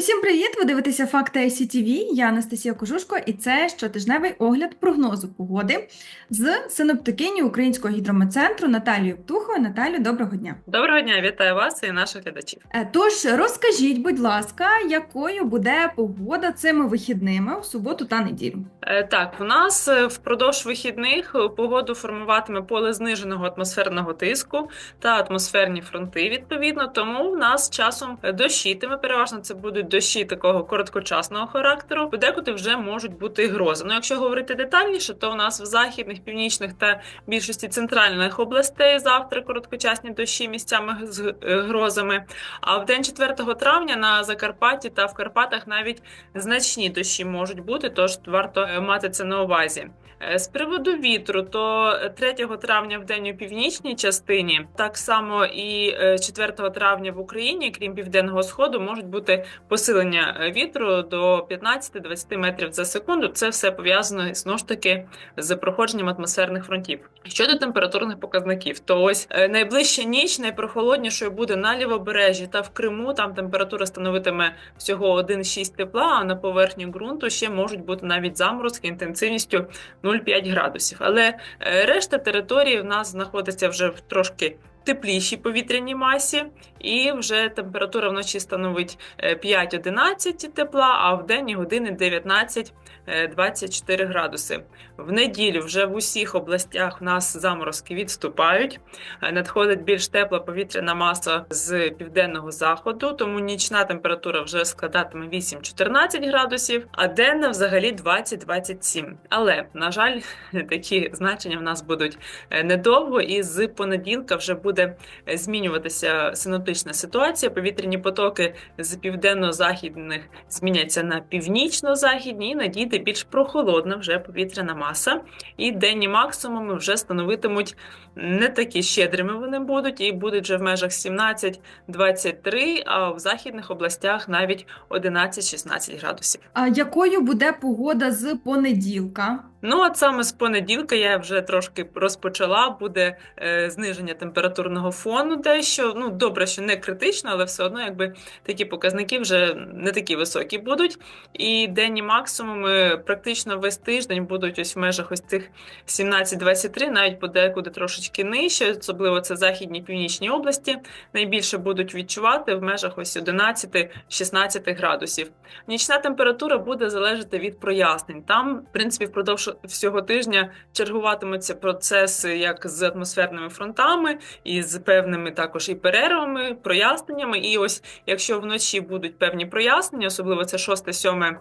Усім привіт! Ви дивитеся Факти ICTV. Я Анастасія Кожушко, і це щотижневий огляд прогнозу погоди з синоптикині Українського гідрометцентру Наталією Птухою. Наталю, доброго дня. Доброго дня, вітаю вас і наших глядачів. Е, Тож розкажіть, будь ласка, якою буде погода цими вихідними в суботу та неділю? Е, Так, у нас е, впродовж вихідних погоду формуватиме поле зниженого атмосферного тиску та атмосферні фронти. Відповідно, тому в нас часом дощитиме. Переважно це будуть дощі такого короткочасного характеру. Подекуди вже можуть бути грози. Ну, якщо говорити детальніше, то у нас в західних, північних та більшості центральних областей завтра короткочасні дощі місцями з е, грозами. А в день 4 травня на Закарпатті та в Карпатах навіть значні дощі можуть бути, тож варто е, мати це на увазі. Е, З приводу вітру, то 3 травня в день у північній частині, так само і е, 4 травня в Україні, крім південного сходу, можуть бути посилення е, вітру до 15-20 метрів за секунду. Це все пов'язано знову ж таки з проходженням атмосферних фронтів. Щодо температурних показників, то ось е, найближча ніч найпрохолоднішою буде на лівобережжі та в Криму. Там температура становитиме всього 1,6 тепла, а на поверхні ґрунту ще можуть бути навіть заморозки інтенсивністю 0,5 градусів. Але е, решта території в нас знаходиться вже в трошки теплішій повітряній масі, і вже температура вночі становить е, 5-11 тепла, а в денні години 19 е, 24 градуси. В неділю вже в усіх областях в нас заморозки відступають. Е, Надходить більш тепла повітряна маса з південного заходу, тому нічна температура вже складатиме 8-14 градусів, а денна взагалі 20-27. Але, на жаль, такі значення в нас будуть е, недовго, і з понеділка вже буде е, змінюватися синоптична ситуація. Повітряні потоки з південно-західних зміняться на північно-західні, і надійде більш прохолодна вже повітряна маса. І денні максимуми вже становитимуть не такі щедрими вони будуть, і будуть вже в межах 17-23, а в західних областях навіть 11-16 градусів. А якою буде погода з понеділка? Ну, от саме з понеділка я вже трошки розпочала. Буде е, зниження температурного фону, дещо ну добре, що не критично, але все одно, якби такі показники вже не такі високі будуть. І денні максимуми практично весь тиждень будуть ось в межах ось цих 17-23, навіть подекуди трошечки нижче, особливо це західні північні області. Найбільше будуть відчувати в межах ось 11-16 градусів. Нічна температура буде залежати від прояснень. Там, в принципі, впродовж всього тижня чергуватимуться процеси як з атмосферними фронтами, і з певними також і перервами, проясненнями. І ось якщо вночі будуть певні прояснення, особливо це 6-7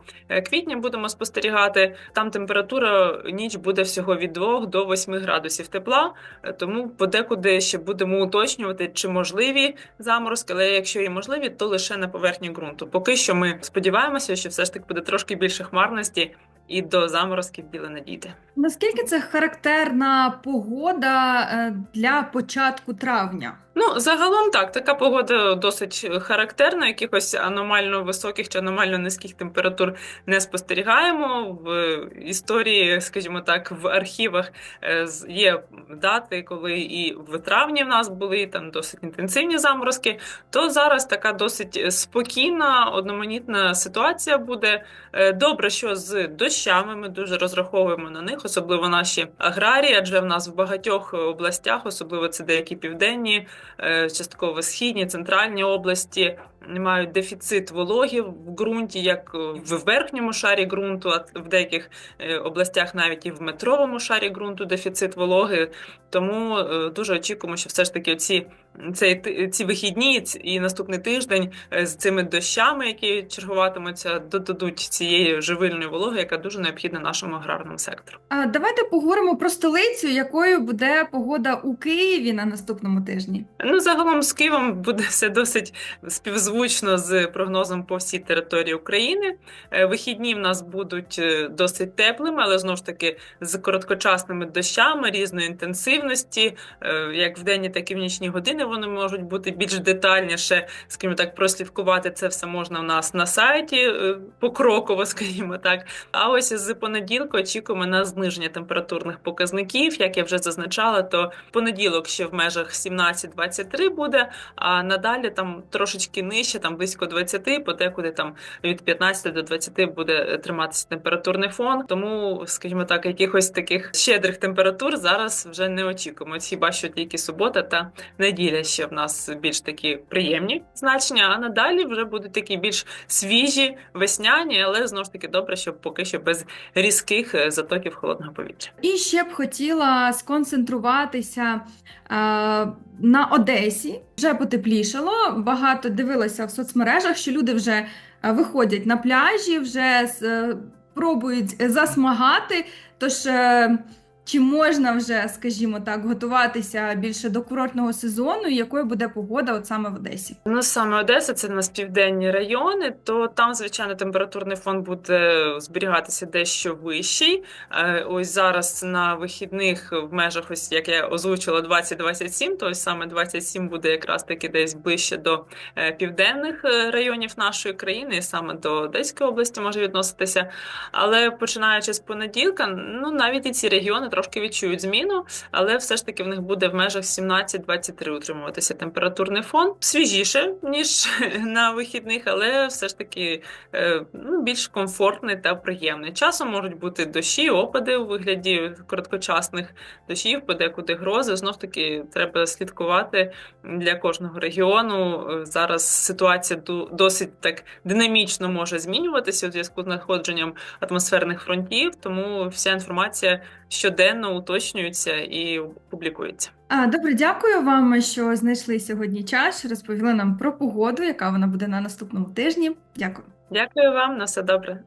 квітня, будемо спостерігати. Там температура ніч буде всього від 2 до 8 градусів тепла. Е, Тому подекуди ще будемо уточнювати, чи можливі заморозки, але якщо і можливі, то лише на поверхні ґрунту. Поки що ми сподіваємося, що все ж таки буде трошки більше хмарності. І до заморозків діло не. Наскільки це характерна погода е, для початку травня? Ну, загалом так, така погода досить характерна. Якихось аномально високих чи аномально низьких температур не спостерігаємо. В історії, скажімо так, в архівах е, є дати, коли і в травні в нас були там досить інтенсивні заморозки. То зараз така досить спокійна, одноманітна ситуація буде. Е, Добре, що з дощами ми дуже розраховуємо на них, особливо наші аграрії, адже в нас в багатьох областях, особливо це деякі південні, е, частково східні, центральні області. Мають дефіцит вологі в ґрунті, як в верхньому шарі ґрунту, а в деяких е, областях навіть і в метровому шарі ґрунту дефіцит вологи. Тому е, дуже очікуємо, що все ж таки ці, цей, ці вихідні і наступний тиждень е, з цими дощами, які чергуватимуться, додадуть цієї живильної вологи, яка дуже необхідна нашому аграрному сектору. А давайте поговоримо про столицю, якою буде погода у Києві на наступному тижні. Ну, загалом з Києвом буде все досить співзвучно з прогнозом по всій території України. Е, Вихідні в нас будуть е, досить теплими, але знову ж таки з короткочасними дощами різної інтенсивності. Е, Як в денні, так і в нічні години вони можуть бути більш детальніше, скажімо так, прослідкувати це все можна у нас на сайті покроково, скажімо так. А ось з понеділка очікуємо на зниження температурних показників. Як я вже зазначала, то понеділок ще в межах 17-23 буде, а надалі там трошечки нижче. Нижче, там близько 20, подекуди там від 15 до 20 буде е, триматися температурний фон. Тому, скажімо так, якихось таких щедрих температур зараз вже не очікуємо. Хіба що тільки субота та неділя ще в нас більш такі приємні значення, а надалі вже будуть такі більш свіжі, весняні, але знову ж таки добре, щоб поки що без різких е, затоків холодного повітря. І ще б хотіла сконцентруватися е, на Одесі. Вже потеплішало. Багато дивилася в соцмережах, що люди вже е, виходять на пляжі, вже е, пробують засмагати. Тож, е, чи можна вже, скажімо так, готуватися більше до курортного сезону, і якою буде погода от саме в Одесі? Ну, саме Одеса, це у нас південні райони, то там, звичайно, температурний фон буде зберігатися дещо вищий. Е, Ось зараз на вихідних в межах, ось як я озвучила, 20-27, то ось саме 27 буде якраз таки десь ближче до е, південних е, районів нашої країни, і саме до Одеської області може відноситися. Але починаючи з понеділка, ну навіть і ці регіони трошки відчують зміну, але все ж таки в них буде в межах 17-23 утримуватися температурний фон. Свіжіше, ніж на вихідних, але все ж таки е, ну, більш комфортний та приємний. Часом можуть бути дощі, опади у вигляді короткочасних дощів, подекуди грози. Знов таки треба слідкувати для кожного регіону. Е, Зараз ситуація досить так динамічно може змінюватися у зв'язку з надходженням атмосферних фронтів, тому вся інформація щоденно уточнюється і публікуються. А, Добре, дякую вам, що знайшли сьогодні час, розповіли нам про погоду, яка вона буде на наступному тижні. Дякую. Дякую вам, на все добре.